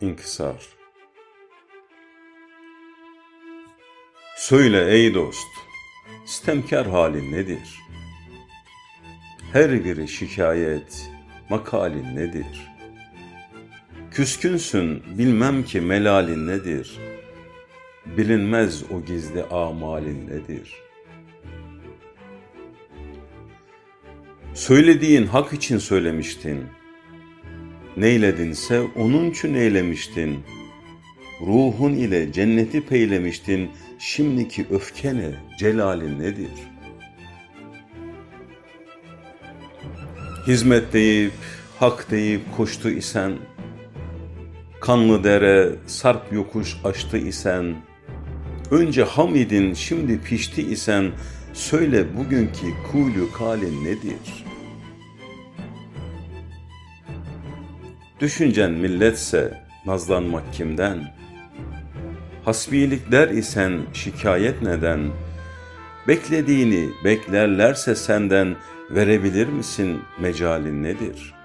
İnkisar Söyle ey dost, istemkar halin nedir? Her biri şikayet, makalin nedir? Küskünsün, bilmem ki melalin nedir? Bilinmez o gizli amalin nedir? Söylediğin hak için söylemiştin. Neyledinse onun için eylemiştin. Ruhun ile cenneti peylemiştin. Şimdiki öfkene celalin nedir? Hizmet deyip, hak deyip koştu isen, Kanlı dere, sarp yokuş açtı isen, Önce ham idin, şimdi pişti isen, Söyle bugünkü kulü kalin nedir? Düşüncen milletse nazlanmak kimden? Hasbilikler isen şikayet neden? Beklediğini beklerlerse senden verebilir misin mecalin nedir?''